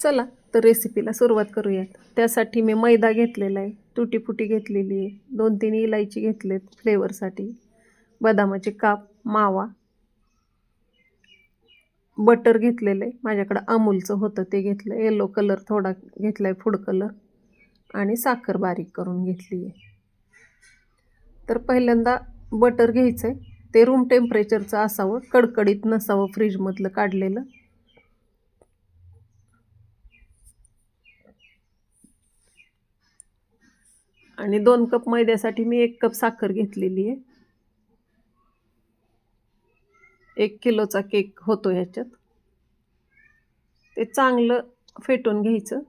चला तर रेसिपीला सुरुवात करूयात. त्यासाठी मी मैदा घेतलेला आहे तुटीफुटी घेतलेली आहे दोन तीन इलायची घेतलेत फ्लेवरसाठी बदामाचे काप मावा बटर घेतलेलं आहे. माझ्याकडं अमूलचं होतं ते घेतलं येलो कलर थोडा घेतला आहे फूड कलर आणि साखर बारीक करून घेतली आहे. तर पहिल्यांदा बटर घ्यायचं आहे ते रूम टेम्परेचरचं असावं कडकडीत नसावं फ्रीजमधलं काढलेलं. आणि दोन कप मैद्यासाठी मी एक कप साखर घेतलेली आहे. एक किलोचा केक होतो ह्याच्यात ते चांगलं फेटून घ्यायचं.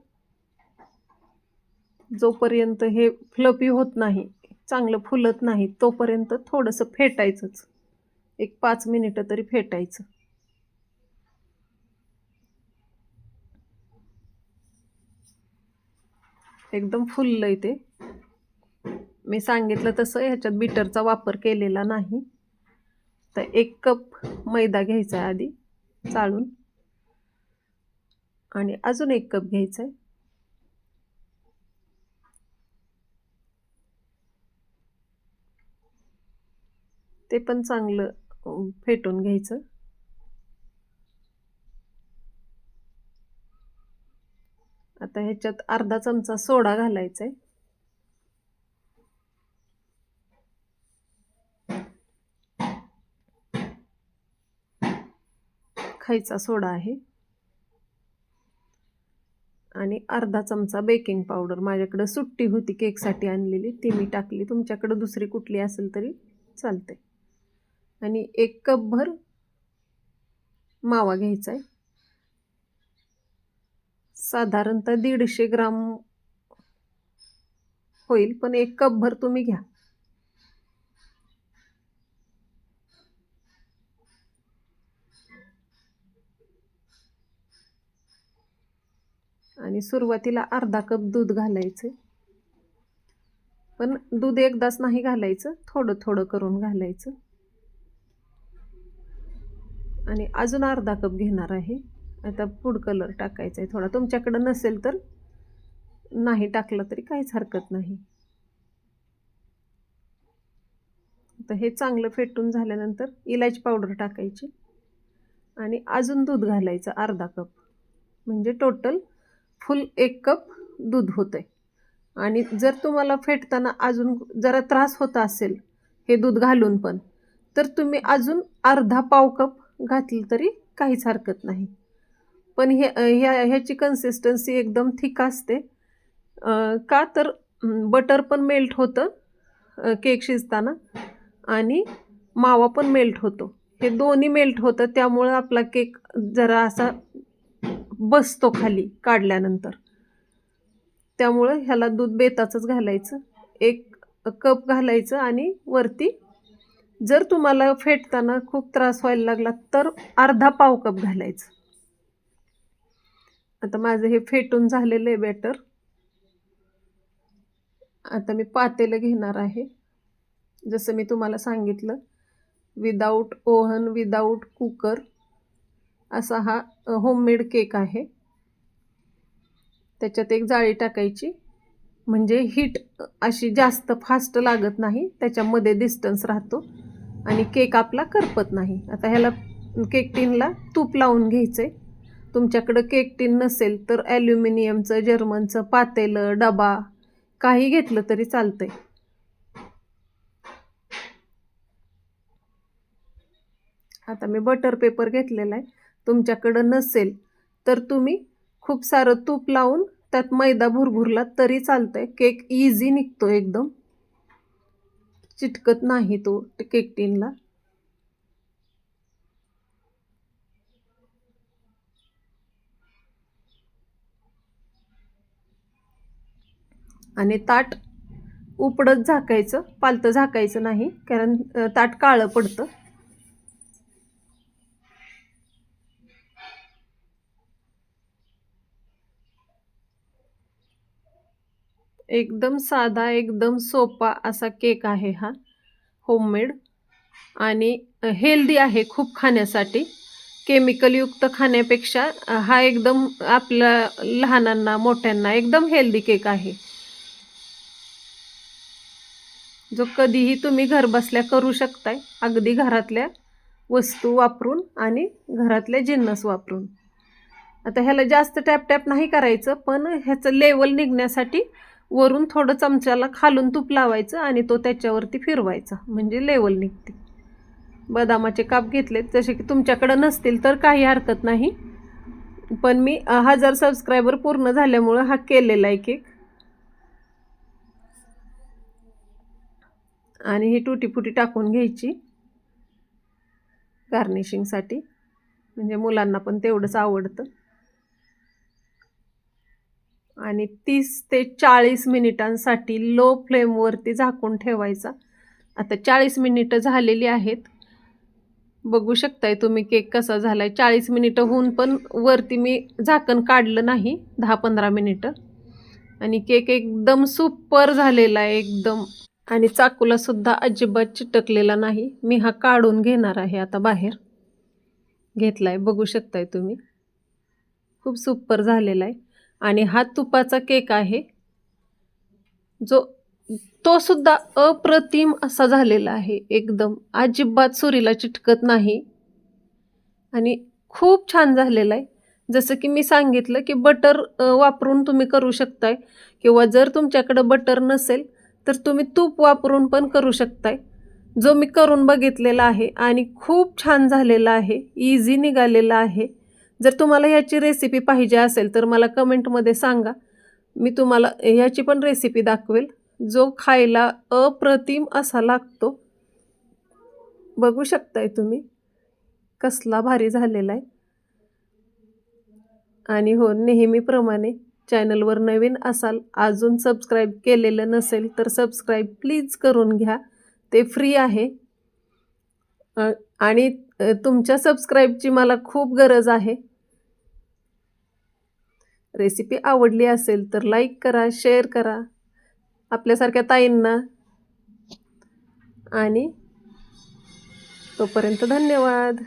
जोपर्यंत हे फ्लपी होत नाही चांगलं फुलत नाही तोपर्यंत थोडंसं फेटायचंच. एक पाच मिनिटं तरी फेटायचं. एकदम फुललंय ते. मी सांगितलं तसं ह्याच्यात बीटरचा वापर केलेला नाही. तर एक कप मैदा घ्यायचा आहे आधी चाळून. आणि अजून एक कप घ्यायचा आहे ते पण चांगलं फेटून घ्यायचं. आता ह्याच्यात अर्धा चमचा सोडा घालायचा आहे खायचा सोडा आहे. आणि अर्धा चमचा बेकिंग पावडर माझ्याकडं सुट्टी होती केकसाठी आणलेली. ती मी टाकली. तुमच्याकडं दुसरी कुठली असेल तरी चालते आणि एक कपभर मावा घ्यायचा आहे साधारणतः दीडशे ग्राम होईल पण एक कपभर तुम्ही घ्या. आणि सुरुवातीला अर्धा कप दूध घालायचं. पण दूध एकदाच नाही घालायचं थोडं थोडं करून घालायचं. आणि अजून अर्धा कप घेणार आहे. आता फूड कलर टाकायचा आहे थोडा. तुमच्याकडं नसेल तर नाही टाकलं तरी काहीच हरकत नाही. तर हे चांगलं फेटून झाल्यानंतर इलायची पावडर टाकायची. आणि अजून दूध घालायचं अर्धा कप. म्हणजे टोटल फुल एक कप दूध होतं आहे आणि जर तुम्हाला फेटताना अजून जरा त्रास होत असेल हे दूध घालून पण तर तुम्ही अजून अर्धा पाव कप घातलं तरी काहीच हरकत नाही. पण हे ह्या ह्याची कन्सिस्टन्सी एकदम थिक असते. का तर बटर पण मेल्ट होतं केक शिजताना आणि मावा पण मेल्ट होतो. हे दोन्ही मेल्ट होतं त्यामुळं आपला केक जरा असा बसतो खाली काढल्यानंतर. त्यामुळं ह्याला दूध बेताचंच घालायचं. एक कप घालायचं आणि वरती जर तुम्हाला फेटताना खूप त्रास व्हायला लागला तर अर्धा पाव कप घालायचं. आता माझं हे फेटून झालेलं आहे बॅटर. आता मी पातेलं घेणार आहे. जसं मी तुम्हाला सांगितलं विदाऊट ओव्हन विदाऊट कुकर असा हा होममेड केक आहे. त्याच्यात एक जाळी टाकायची. म्हणजे हीट अशी जास्त फास्ट लागत नाही त्याच्यामध्ये डिस्टन्स राहतो. आणि केक आपला करपत नाही. आता ह्याला केक टीनला तूप लावून घ्यायचं आहे तुमच्याकडं केक टीन नसेल तर ॲल्युमिनियमचं जर्मनचं पातेलं डबा काही घेतलं तरी चालतंय. आता मी बटर पेपर घेतलेला आहे. तुमच्याकडं नसेल तर तुम्ही खूप सारं तूप लावून त्यात मैदा भुरभुरला तरी चालतंय. केक इझी निघतो एकदम. चिटकत नाही तो केक टीनला आणि ताट उपडत झाकायचं पालतं झाकायचं नाही कारण ताट काळं पडतं. एकदम साधा एकदम सोपा असा केक आहे हा. होममेड आणि हेल्दी आहे खूप खाण्यासाठी. केमिकलयुक्त खाण्यापेक्षा हा एकदम आपल्या लहानांना मोठ्यांना एकदम हेल्दी केक आहे. जो कधीही तुम्ही घरबसल्या करू शकताय. अगदी घरातल्या वस्तू वापरून आणि घरातले जिन्नस वापरून. आता ह्याला जास्त टॅप टॅप नाही करायचं पण ह्याचं लेवल निघण्यासाठी वरून थोडं चमच्याला खालून तूप लावायचं आणि तो त्याच्यावरती फिरवायचा. म्हणजे लेवल निघते. बदामाचे काप घेतलेत. जसे की तुमच्याकडं नसतील तर काही हरकत नाही. पण मी हजार सबस्क्रायबर पूर्ण झाल्यामुळं हा केलेला आहे केक आणि ही टुटीफुटी टाकून घ्यायची. गार्निशिंगसाठी म्हणजे मुलांना पण तेवढंच आवडतं. आणि तीस ते चाळीस मिनिटांसाठी लो फ्लेमवरती झाकून ठेवायचा. आता चाळीस मिनिटं झालेली आहेत. बघू शकताय तुम्ही केक कसा झाला आहे चाळीस मिनिटं होऊन पण वरती मी झाकण काढलं नाही दहा पंधरा मिनिटं. आणि केक एकदम सुपर झालेला आहे एकदम. आणि चाकूला सुद्धा अजिबात चिटकलेला नाही. मी हा काढून घेणार आहे आता बाहेर. घेतला आहे बघू शकताय तुम्ही. खूप सुपर झालेला आहे. आणि हा तुपाचा केक आहे. जो तो सुद्धा अप्रतिम असा झालेला आहे एकदम. अजिबात सुरीला चिटकत नाही. आणि खूप छान झालेला आहे. जसं की मी सांगितलं की बटर वापरून तुम्ही करू शकताय. किंवा जर तुमच्याकडं बटर नसेल तर तुम्ही तूप वापरून पण करू शकताय. जो मी करून बघितलेला आहे आणि खूप छान झालेला आहे. इझी निघालेला आहे. जर तुम्हाला याची रेसिपी पाहिजे असेल तर मला कमेंटमध्ये सांगा. मी तुम्हाला ह्याची पण रेसिपी दाखवेल. जो खायला अप्रतिम असा लागतो. बघू शकताय तुम्ही. कसला भारी झालेला आहे. आणि हो नेहमीप्रमाणे चॅनलवर नवीन असाल अजून सबस्क्राईब केलेलं नसेल तर सबस्क्राईब प्लीज करून घ्या. ते फ्री आहे. आणि तुमच्या सबस्क्राईबची मला खूप गरज आहे. रेसिपी आवडली असेल तर लाईक करा शेअर करा. आपल्यासारख्या ताईंना. आणि तोपर्यंत धन्यवाद.